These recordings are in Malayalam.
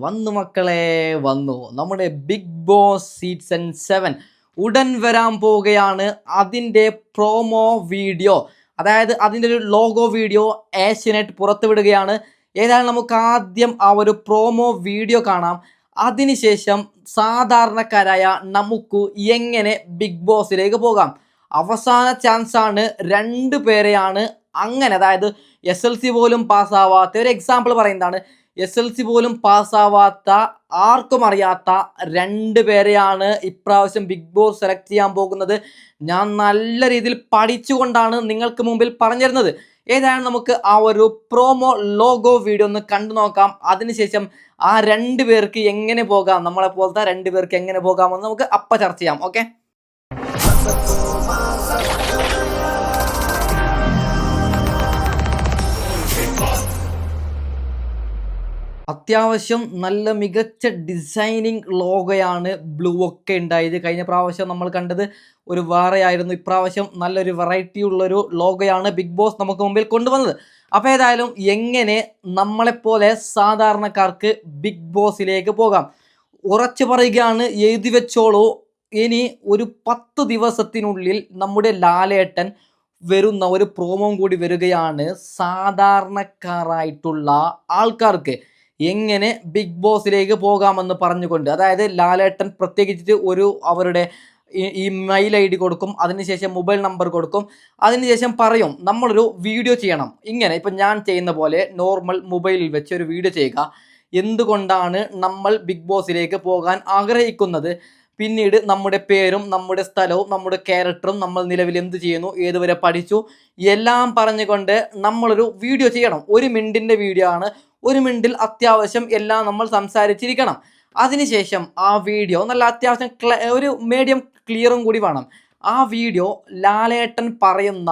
വന്നു മക്കളെ വന്നു. നമ്മുടെ ബിഗ് ബോസ് സീസൺ സെവൻ ഉടൻ വരാൻ പോവുകയാണ്. അതിന്റെ പ്രോമോ വീഡിയോ അതായത് അതിന്റെ ഒരു ലോഗോ വീഡിയോ ഏഷ്യനെറ്റ് പുറത്തുവിടുകയാണ്. ഏതായാലും നമുക്ക് ആദ്യം ആ ഒരു പ്രോമോ വീഡിയോ കാണാം. അതിനുശേഷം സാധാരണക്കാരായ നമുക്ക് എങ്ങനെ ബിഗ് ബോസിലേക്ക് പോകാം? അവസാന ചാൻസ് ആണ് രണ്ട് പേരെയാണ്. അങ്ങനെ അതായത് എസ് എൽ സി പോലും പാസ്സാവാത്ത ഒരു എക്സാമ്പിൾ പറയുന്നതാണ്. എസ് എൽ സി പോലും പാസ്സാവാത്ത ആർക്കും അറിയാത്ത രണ്ട് പേരെയാണ് ഇപ്രാവശ്യം ബിഗ് ബോസ് സെലക്ട് ചെയ്യാൻ പോകുന്നത്. ഞാൻ നല്ല രീതിയിൽ പഠിച്ചുകൊണ്ടാണ് നിങ്ങൾക്ക് മുമ്പിൽ പറഞ്ഞിരുന്നത്. ഏതായാലും നമുക്ക് ആ ഒരു പ്രോമോ ലോഗോ വീഡിയോ ഒന്ന് കണ്ടു നോക്കാം. അതിനുശേഷം ആ രണ്ട് പേർക്ക് എങ്ങനെ പോകാം നമ്മളെ പോലത്തെ രണ്ട് പേർക്ക് എങ്ങനെ പോകാമെന്ന് നമുക്ക് അപ്പ ചർച്ച ചെയ്യാം. ഓക്കെ അത്യാവശ്യം നല്ല മികച്ച ഡിസൈനിങ് ലോഗോയാണ് ബ്ലൂ ഒക്കെ ഉണ്ടായത്. കഴിഞ്ഞ പ്രാവശ്യം നമ്മൾ കണ്ടത് ഒരു വേറെയായിരുന്നു. ഇപ്രാവശ്യം നല്ലൊരു വെറൈറ്റി ഉള്ളൊരു ലോഗോയാണ് ബിഗ് ബോസ് നമുക്ക് മുമ്പിൽ കൊണ്ടുവന്നത്. അപ്പോൾ ഏതായാലും എങ്ങനെ നമ്മളെപ്പോലെ സാധാരണക്കാർക്ക് ബിഗ് ബോസിലേക്ക് പോകാം? ഉറച്ചു പറയുകയാണ് എഴുതി വെച്ചോളൂ. ഇനി ഒരു പത്ത് ദിവസത്തിനുള്ളിൽ നമ്മുടെ ലാലേട്ടൻ വരുന്ന ഒരു പ്രോമോ കൂടി വരികയാണ് സാധാരണക്കാരായിട്ടുള്ള ആൾക്കാർക്ക്. എങ്ങനെ ബിഗ് ബോസിലേക്ക് പോകാമെന്ന് പറഞ്ഞുകൊണ്ട് അതായത് ലാലേട്ടൻ പ്രത്യേകിച്ചിട്ട് ഒരു അവരുടെ ഈ മെയിൽ ഐ ഡി കൊടുക്കും അതിനുശേഷം മൊബൈൽ നമ്പർ കൊടുക്കും അതിനുശേഷം പറയും നമ്മളൊരു വീഡിയോ ചെയ്യണം. ഇങ്ങനെ ഇപ്പം ഞാൻ ചെയ്യുന്ന പോലെ നോർമൽ മൊബൈലിൽ വെച്ച് ഒരു വീഡിയോ ചെയ്യുക. എന്തുകൊണ്ടാണ് നമ്മൾ ബിഗ് ബോസിലേക്ക് പോകാൻ ആഗ്രഹിക്കുന്നത്? പിന്നീട് നമ്മുടെ പേരും നമ്മുടെ സ്ഥലവും നമ്മുടെ ക്യാരക്ടറും നമ്മൾ നിലവിൽ എന്ത് ചെയ്യുന്നു ഏതുവരെ പഠിച്ചു എല്ലാം പറഞ്ഞുകൊണ്ട് നമ്മളൊരു വീഡിയോ ചെയ്യണം. ഒരു മിനിറ്റിന്റെ വീഡിയോ ആണ് ഒരു മിനിറ്റിൽ അത്യാവശ്യം എല്ലാം നമ്മൾ സംസാരിച്ചിരിക്കണം. അതിനുശേഷം ആ വീഡിയോ നല്ല അത്യാവശ്യം ഒരു മീഡിയം ക്ലിയറും കൂടി വേണം. ആ വീഡിയോ ലാലേട്ടൻ പറയുന്ന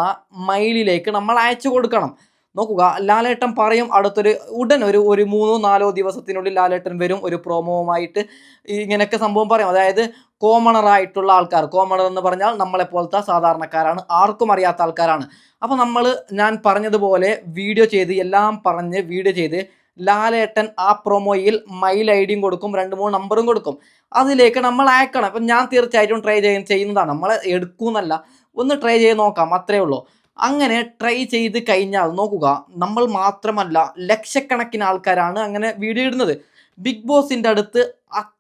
മൈലിലേക്ക് നമ്മൾ അയച്ചു കൊടുക്കണം. നോക്കുക ലാലേട്ടൻ പറയും അടുത്തൊരു ഉടൻ ഒരു ഒരു മൂന്നോ നാലോ ദിവസത്തിനുള്ളിൽ ലാലേട്ടൻ വരും ഒരു പ്രോമോവുമായിട്ട് ഇങ്ങനെയൊക്കെ സംഭവം പറയും. അതായത് കോമണർ ആയിട്ടുള്ള ആൾക്കാർ. കോമണർ എന്ന് പറഞ്ഞാൽ നമ്മളെ നമ്മളെപ്പോലത്തെ സാധാരണക്കാരാണ്. ആർക്കും അറിയാത്ത ആൾക്കാരാണ്. അപ്പോൾ നമ്മൾ ഞാൻ പറഞ്ഞതുപോലെ വീഡിയോ ചെയ്ത് എല്ലാം പറഞ്ഞ് വീഡിയോ ചെയ്ത് ലാലേട്ടൻ ആ പ്രൊമോയിൽ മൈൽ ഐ ഡിയും കൊടുക്കും രണ്ട് മൂന്ന് നമ്പറും കൊടുക്കും. അതിലേക്ക് നമ്മൾ അയക്കണം. അപ്പം ഞാൻ തീർച്ചയായിട്ടും ട്രൈ ചെയ്യും ചെയ്യുന്നതാണ്. നമ്മൾ എടുക്കൂന്നല്ല. ഒന്ന് ട്രൈ ചെയ്ത് നോക്കാം. അത്രേ ഉള്ളൂ. അങ്ങനെ ട്രൈ ചെയ്ത് കഴിഞ്ഞാൽ നോക്കുക നമ്മൾ മാത്രമല്ല ലക്ഷക്കണക്കിന് ആൾക്കാരാണ് അങ്ങനെ വീഡിയോ ഇടുന്നത്. ബിഗ് ബോസിന്റെ അടുത്ത്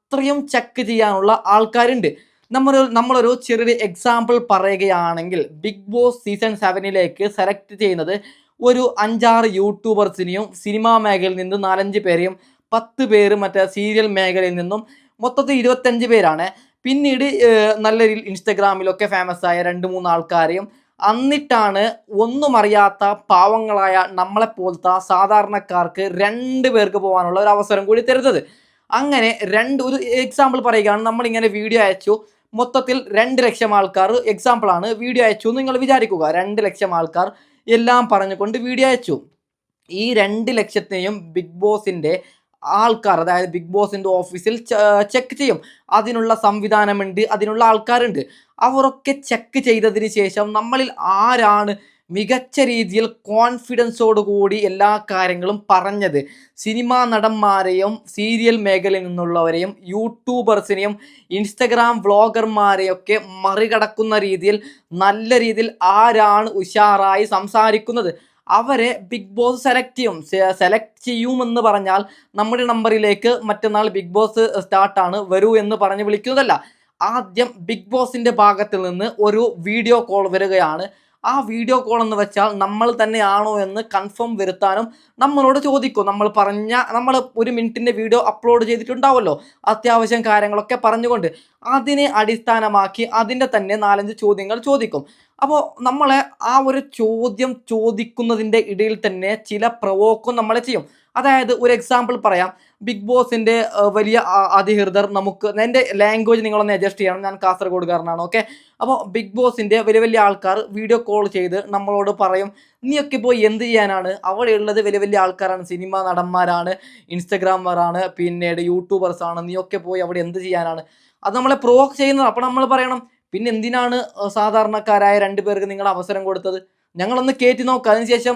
അത്രയും ചെക്ക് ചെയ്യാനുള്ള ആൾക്കാരുണ്ട്. നമ്മളൊരു നമ്മളൊരു ചെറിയൊരു എക്സാമ്പിൾ പറയുകയാണെങ്കിൽ ബിഗ് ബോസ് സീസൺ സെവനിലേക്ക് സെലക്ട് ചെയ്യുന്നത് ഒരു അഞ്ചാറ് യൂട്യൂബേഴ്സിനെയും സിനിമാ മേഖലയിൽ നിന്ന് നാലഞ്ച് പേരെയും പത്ത് പേര് മറ്റേ സീരിയൽ മേഖലയിൽ നിന്നും മൊത്തത്തിൽ ഇരുപത്തഞ്ച് പേരാണ്. പിന്നീട് നല്ല രീതിയിൽ ഇൻസ്റ്റഗ്രാമിലൊക്കെ ഫേമസ് ആയ രണ്ട് മൂന്ന് ആൾക്കാരെയും എന്നിട്ടാണ് ഒന്നും അറിയാത്ത പാവങ്ങളായ നമ്മളെപ്പോലത്തെ സാധാരണക്കാർക്ക് രണ്ട് പേർക്ക് പോകാനുള്ള ഒരു അവസരം കൂടി തരുന്നത്. അങ്ങനെ രണ്ട് ഒരു എക്സാമ്പിൾ പറയുകയാണ്. നമ്മളിങ്ങനെ വീഡിയോ അയച്ചു. മൊത്തത്തിൽ രണ്ട് ലക്ഷം ആൾക്കാർ എക്സാമ്പിളാണ് വീഡിയോ അയച്ചു നിങ്ങൾ വിചാരിക്കുക. രണ്ട് ലക്ഷം ആൾക്കാർ എല്ലാം പറഞ്ഞുകൊണ്ട് വീഡിയോ അയച്ചു. ഈ രണ്ട് ലക്ഷത്തെയും ബിഗ് ബോസിന്റെ ആൾക്കാർ അതായത് ബിഗ് ബോസിന്റെ ഓഫീസിൽ ചെക്ക് ചെയ്യും. അതിനുള്ള സംവിധാനമുണ്ട് അതിനുള്ള ആൾക്കാരുണ്ട്. അവരൊക്കെ ചെക്ക് ചെയ്തതിന് ശേഷം നമ്മളിൽ ആരാണ് മികച്ച രീതിയിൽ കോൺഫിഡൻസോടുകൂടി എല്ലാ കാര്യങ്ങളും പറഞ്ഞത്. സിനിമാ നടന്മാരെയും സീരിയൽ മേഖലയിൽ നിന്നുള്ളവരെയും യൂട്യൂബേഴ്സിനെയും ഇൻസ്റ്റഗ്രാം വ്ളോഗർമാരെയൊക്കെ മറികടക്കുന്ന രീതിയിൽ നല്ല രീതിയിൽ ആരാണ് ഉഷാറായി സംസാരിക്കുന്നത്? അവരെ ബിഗ് ബോസ് സെലക്ട് ചെയ്യും. സെലക്ട് ചെയ്യുമെന്ന് പറഞ്ഞാൽ നമ്മുടെ നമ്പറിലേക്ക് മറ്റന്നാൾ ബിഗ് ബോസ് സ്റ്റാർട്ടാണ് വരൂ എന്ന് പറഞ്ഞ് വിളിക്കുന്നതല്ല. ആദ്യം ബിഗ് ബോസിന്റെ ഭാഗത്തിൽ നിന്ന് ഒരു വീഡിയോ കോൾ വരികയാണ്. ആ വീഡിയോ കോൾ എന്ന് വെച്ചാൽ നമ്മൾ തന്നെയാണോ എന്ന് കൺഫേം വരുത്താനും നമ്മളോട് ചോദിക്കും. നമ്മൾ പറഞ്ഞ നമ്മൾ ഒരു മിനിറ്റിന്റെ വീഡിയോ അപ്ലോഡ് ചെയ്തിട്ടുണ്ടാവുമല്ലോ അത്യാവശ്യം കാര്യങ്ങളൊക്കെ പറഞ്ഞുകൊണ്ട് അതിനെ അടിസ്ഥാനമാക്കി അതിന്റെ തന്നെ നാലഞ്ച് ചോദ്യങ്ങൾ ചോദിക്കും. അപ്പോൾ നമ്മളെ ആ ഒരു ചോദ്യം ചോദിക്കുന്നതിന്റെ ഇടയിൽ തന്നെ ചില പ്രവോക്കും നമ്മളെ ചെയ്യും. അതായത് ഒരു എക്സാമ്പിൾ പറയാം. ബിഗ് ബോസിന്റെ വലിയ അധികൃതർ നമുക്ക് എന്റെ ലാംഗ്വേജ് നിങ്ങളൊന്ന് അഡ്ജസ്റ്റ് ചെയ്യണം. ഞാൻ കാസർഗോഡുകാരനാണ് ഓക്കെ അപ്പോൾ ബിഗ് ബോസിന്റെ വലിയ വലിയ ആൾക്കാർ വീഡിയോ കോൾ ചെയ്ത് നമ്മളോട് പറയും നീയൊക്കെ ഇപ്പോൾ എന്ത് ചെയ്യാനാണ്? അവിടെയുള്ളത് വലിയ വലിയ ആൾക്കാരാണ്. സിനിമ നടന്മാരാണ് ഇൻസ്റ്റഗ്രാമറാണ് പിന്നീട് യൂട്യൂബേഴ്സാണ്. നീയൊക്കെ പോയി അവിടെ എന്ത് ചെയ്യാനാണ്? അത് നമ്മളെ പ്രൊവോക്ക് ചെയ്യുന്നത്. അപ്പോൾ നമ്മൾ പറയണം പിന്നെ എന്തിനാണ് സാധാരണക്കാരായ രണ്ട് പേർക്ക് നിങ്ങൾ അവസരം കൊടുത്തത്? ഞങ്ങളൊന്ന് കയറ്റി നോക്കുക അതിനുശേഷം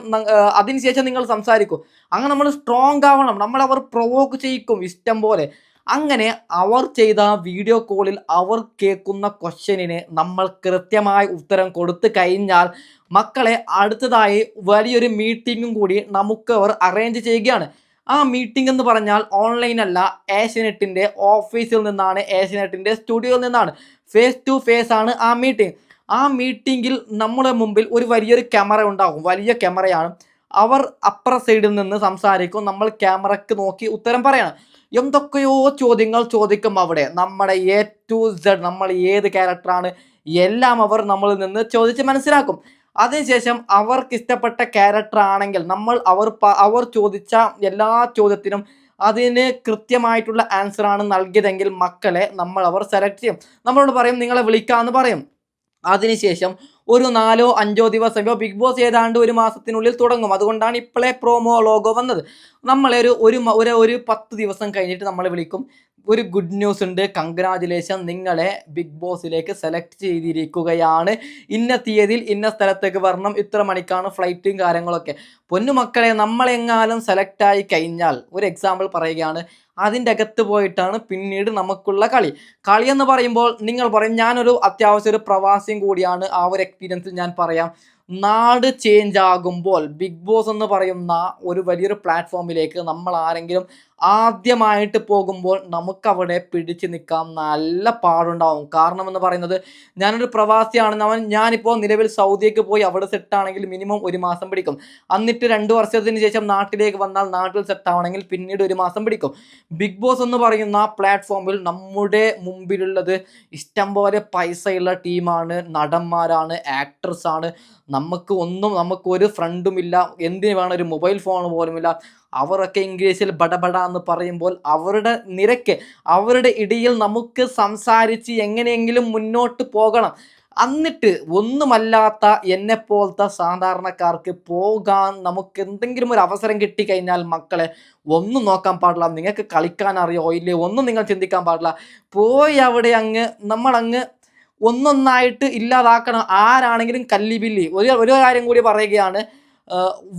അതിനുശേഷം നിങ്ങൾ സംസാരിക്കും. അങ്ങനെ നമ്മൾ സ്ട്രോങ് ആവണം. നമ്മൾ അവർ പ്രൊവോക്ക് ചെയ്യിക്കും ഇഷ്ടം പോലെ. അങ്ങനെ അവർ ചെയ്ത വീഡിയോ കോളിൽ അവർ കേൾക്കുന്ന ക്വസ്റ്റ്യനിന് നമ്മൾ കൃത്യമായ ഉത്തരം കൊടുത്തു കഴിഞ്ഞാൽ മക്കളെ അടുത്തതായി വലിയൊരു മീറ്റിങ്ങും കൂടി നമുക്ക് അവർ അറേഞ്ച് ചെയ്യുകയാണ്. ആ മീറ്റിംഗ് എന്ന് പറഞ്ഞാൽ ഓൺലൈൻ അല്ല ഏഷ്യനെറ്റിന്റെ ഓഫീസിൽ നിന്നാണ് ഏഷ്യനെറ്റിന്റെ സ്റ്റുഡിയോയിൽ നിന്നാണ്. ഫേസ് ടു ഫേസ് ആണ് ആ മീറ്റിംഗ് ആ മീറ്റിംഗിൽ നമ്മുടെ മുമ്പിൽ ഒരു വലിയൊരു ക്യാമറ ഉണ്ടാകും. വലിയ ക്യാമറയാണ് അവർ അപ്പുറ സൈഡിൽ നിന്ന് സംസാരിക്കും. നമ്മൾ ക്യാമറക്ക് നോക്കി ഉത്തരം പറയണം. എന്തൊക്കെയോ ചോദ്യങ്ങൾ ചോദിക്കും അവിടെ. നമ്മുടെ എ ടു സെഡ് നമ്മൾ ഏത് ക്യാരക്ടറാണ് എല്ലാം അവർ നമ്മളിൽ നിന്ന് ചോദിച്ച് മനസ്സിലാക്കും. അതിനുശേഷം അവർക്ക് ഇഷ്ടപ്പെട്ട ക്യാരക്ടർ ആണെങ്കിൽ നമ്മൾ അവർ അവർ ചോദിച്ച എല്ലാ ചോദ്യത്തിനും അതിന് കൃത്യമായിട്ടുള്ള ആൻസറാണ് നൽകിയതെങ്കിൽ മക്കളെ നമ്മൾ അവർ സെലക്ട് ചെയ്യും. നമ്മളോട് പറയും നിങ്ങളെ വിളിക്കാമെന്ന് പറയും. അതിനുശേഷം ഒരു നാലോ അഞ്ചോ ദിവസം ഇപ്പോൾ ബിഗ് ബോസ് ഏതാണ്ട് ഒരു മാസത്തിനുള്ളിൽ തുടങ്ങും. അതുകൊണ്ടാണ് ഇപ്പോഴേ പ്രോമോ ലോഗോ വന്നത്. നമ്മളെ ഒരു ഒരു ഒരു പത്ത് ദിവസം കഴിഞ്ഞിട്ട് നമ്മൾ വിളിക്കും. ഒരു ഗുഡ് ന്യൂസ് ഉണ്ട്. കൺഗ്രാജുലേഷൻ നിങ്ങളെ ബിഗ് ബോസിലേക്ക് സെലക്ട് ചെയ്തിരിക്കുകയാണ്. ഇന്ന തീയതിയിൽ ഇന്ന സ്ഥലത്തേക്ക് വരണം. ഇത്ര മണിക്കാണ് ഫ്ലൈറ്റും കാര്യങ്ങളൊക്കെ. പൊന്നുമക്കളെ നമ്മളെങ്ങാനും സെലക്ട് ആയി കഴിഞ്ഞാൽ ഒരു എക്സാമ്പിൾ പറയുകയാണ്. അതിന്റെ അകത്ത് പോയിട്ടാണ് പിന്നീട് നമുക്കുള്ള കളി. കളി എന്ന് പറയുമ്പോൾ നിങ്ങൾ പറയും ഞാനൊരു അത്യാവശ്യം ഒരു പ്രവാസിയും കൂടിയാണ്. ആ ഒരു എക്സ്പീരിയൻസിൽ ഞാൻ പറയാം. നാട് ചേഞ്ച് ആകുമ്പോൾ ബിഗ് ബോസ് എന്ന് പറയുന്ന ഒരു വലിയൊരു പ്ലാറ്റ്ഫോമിലേക്ക് നമ്മൾ ആരെങ്കിലും ആദ്യമായിട്ട് പോകുമ്പോൾ നമുക്കവിടെ പിടിച്ചു നിൽക്കാം നല്ല പാടുണ്ടാവും. കാരണം എന്ന് പറയുന്നത് ഞാനൊരു പ്രവാസിയാണെന്ന് അവൻ ഞാനിപ്പോൾ നിലവിൽ സൗദിക്ക് പോയി അവിടെ സെറ്റാണെങ്കിൽ മിനിമം ഒരു മാസം പിടിക്കും. എന്നിട്ട് രണ്ട് വർഷത്തിന് ശേഷം നാട്ടിലേക്ക് വന്നാൽ നാട്ടിൽ സെറ്റാവണമെങ്കിൽ പിന്നീട് ഒരു മാസം പിടിക്കും. ബിഗ് ബോസ് എന്ന് പറയുന്ന പ്ലാറ്റ്ഫോമിൽ നമ്മുടെ മുമ്പിലുള്ളത് ഇഷ്ടംപോലെ പൈസയുള്ള ടീമാണ് നടന്മാരാണ് ആക്ടേഴ്സ് ആണ്. നമുക്ക് ഒന്നും നമുക്ക് ഒരു ഫ്രണ്ടുമില്ല എന്തിനു വേണം ഒരു മൊബൈൽ ഫോൺ പോലുമില്ല. അവരൊക്കെ ഇംഗ്ലീഷിൽ ബടബട എന്ന് പറയുമ്പോൾ അവരുടെ നിരക്ക് അവരുടെ ഇടയിൽ നമുക്ക് സംസാരിച്ച് എങ്ങനെയെങ്കിലും മുന്നോട്ട് പോകണം. എന്നിട്ട് ഒന്നുമല്ലാത്ത എന്നെപ്പോലത്തെ സാധാരണക്കാർക്ക് പോകാൻ നമുക്ക് എന്തെങ്കിലും ഒരു അവസരം കിട്ടിക്കഴിഞ്ഞാൽ മക്കളെ ഒന്നും നോക്കാൻ പാടില്ല. നിങ്ങൾക്ക് കളിക്കാൻ അറിയോ? ഇല്ലേ? ഒന്നും നിങ്ങൾ ചിന്തിക്കാൻ പാടില്ല. പോയി അവിടെ അങ്ങ് നമ്മളങ്ങ് ഒന്നൊന്നായിട്ട് ഇല്ലാതാക്കണം. ആരാണെങ്കിലും കല്ലിബില്ലി. ഒരു ഒരു കാര്യം കൂടി പറയുകയാണ്.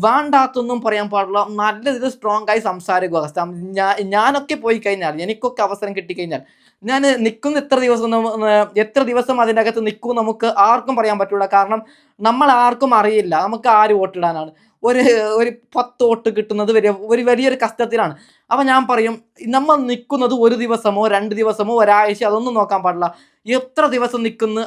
വേണ്ടാത്തൊന്നും പറയാൻ പാടില്ല. നല്ല രീതിയിൽ സ്ട്രോങ് ആയി സംസാരിക്കുക. ഞാനൊക്കെ പോയി കഴിഞ്ഞാൽ എനിക്കൊക്കെ അവസരം കിട്ടിക്കഴിഞ്ഞാൽ ഞാൻ നിൽക്കുന്ന എത്ര ദിവസം എത്ര ദിവസം അതിന്റെ അകത്ത് നിൽക്കും നമുക്ക് ആർക്കും പറയാൻ പറ്റൂല. കാരണം നമ്മൾ ആർക്കും അറിയില്ല. നമുക്ക് ആര് വോട്ടിടാനാണ് ഒരു ഒരു പത്ത് വോട്ട് കിട്ടുന്നത് വലിയ ഒരു വലിയൊരു കഷ്ടത്തിലാണ്. അപ്പം ഞാൻ പറയും നമ്മൾ നിൽക്കുന്നത് ഒരു ദിവസമോ രണ്ട് ദിവസമോ ഒരാഴ്ച അതൊന്നും നോക്കാൻ പാടില്ല. എത്ര ദിവസം നിൽക്കുന്നു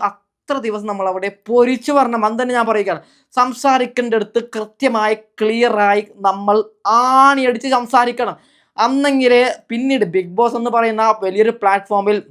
അത്ര ദിവസം നമ്മൾ അവിടെ പൊരിച്ചു വരണം? അന്ന് തന്നെ ഞാൻ പറയുകയാണ്. സംസാരിക്കേണ്ട അടുത്ത് കൃത്യമായി ക്ലിയറായി നമ്മൾ ആണിയടിച്ച് സംസാരിക്കണം. അന്നെങ്കിലേ പിന്നീട് ബിഗ് ബോസ് എന്ന് പറയുന്ന വലിയൊരു പ്ലാറ്റ്ഫോമിൽ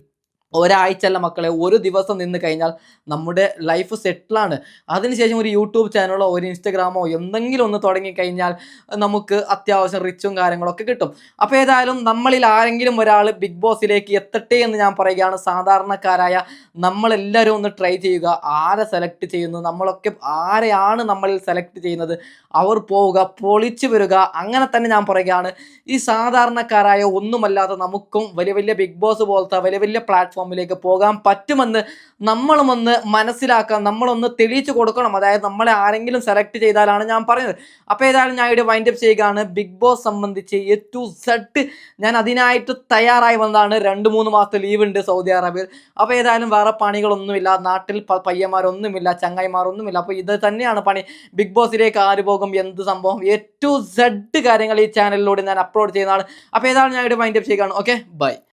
ഒരാഴ്ചയല്ല മക്കളെ ഒരു ദിവസം നിന്ന് കഴിഞ്ഞാൽ നമ്മുടെ ലൈഫ് സെറ്റിലാണ് അതിനുശേഷം ഒരു യൂട്യൂബ് ചാനലോ ഒരു ഇൻസ്റ്റഗ്രാമോ എന്തെങ്കിലും ഒന്ന് തുടങ്ങിക്കഴിഞ്ഞാൽ നമുക്ക് അത്യാവശ്യം റിച്ചും കാര്യങ്ങളൊക്കെ കിട്ടും. അപ്പോൾ ഏതായാലും നമ്മളിൽ ആരെങ്കിലും ഒരാൾ ബിഗ് ബോസിലേക്ക് എത്തട്ടെ എന്ന് ഞാൻ പറയുകയാണ്. സാധാരണക്കാരായ നമ്മളെല്ലാവരും ഒന്ന് ട്രൈ ചെയ്യുക. ആരെ സെലക്ട് ചെയ്യുന്നു നമ്മളൊക്കെ ആരെയാണ് നമ്മളിൽ സെലക്ട് ചെയ്യുന്നത് അവർ പോവുക പൊളിച്ചു വരിക അങ്ങനെ തന്നെ ഞാൻ പറയുകയാണ്. ഈ സാധാരണക്കാരായ ഒന്നുമല്ലാതെ നമുക്കും വലിയ വലിയ ബിഗ് ബോസ് പോലത്തെ വലിയ വലിയ പ്ലാറ്റ്ഫോമിലേക്ക് പോകാൻ പറ്റുമെന്ന് നമ്മളും ഒന്ന് മനസ്സിലാക്കാൻ നമ്മളൊന്ന് തെളിയിച്ചു കൊടുക്കണം. അതായത് നമ്മളെ ആരെങ്കിലും സെലക്ട് ചെയ്താലാണ് ഞാൻ പറയുന്നത്. അപ്പോൾ ഏതായാലും ഞാൻ ഇവിടെ വൈൻഡപ്പ് ചെയ്യുകയാണ്. ബിഗ് ബോസ് സംബന്ധിച്ച് എ ടു സെഡ് ഞാൻ അതിനായിട്ട് തയ്യാറായി വന്നതാണ്. രണ്ട് മൂന്ന് മാസത്തെ ലീവ് ഉണ്ട് സൗദി അറേബ്യയിൽ. അപ്പോൾ ഏതായാലും വേറെ പണികളൊന്നുമില്ല. നാട്ടിൽ പയ്യന്മാരൊന്നുമില്ല ചങ്ങായിമാരൊന്നുമില്ല. അപ്പോൾ ഇത് തന്നെയാണ് പണി. ബിഗ് ബോസിലേക്ക് ആര് പോകും? എന്ത് സംഭവം? എ ടു സെഡ് കാര്യങ്ങൾ ഈ ചാനലിലൂടെ ഞാൻ അപ്ലോഡ് ചെയ്യുന്നതാണ്. അപ്പോൾ ഏതായാലും ഞാൻ ഇവിടെ വൈൻഡപ്പ് ചെയ്യുകയാണ്. Okay bye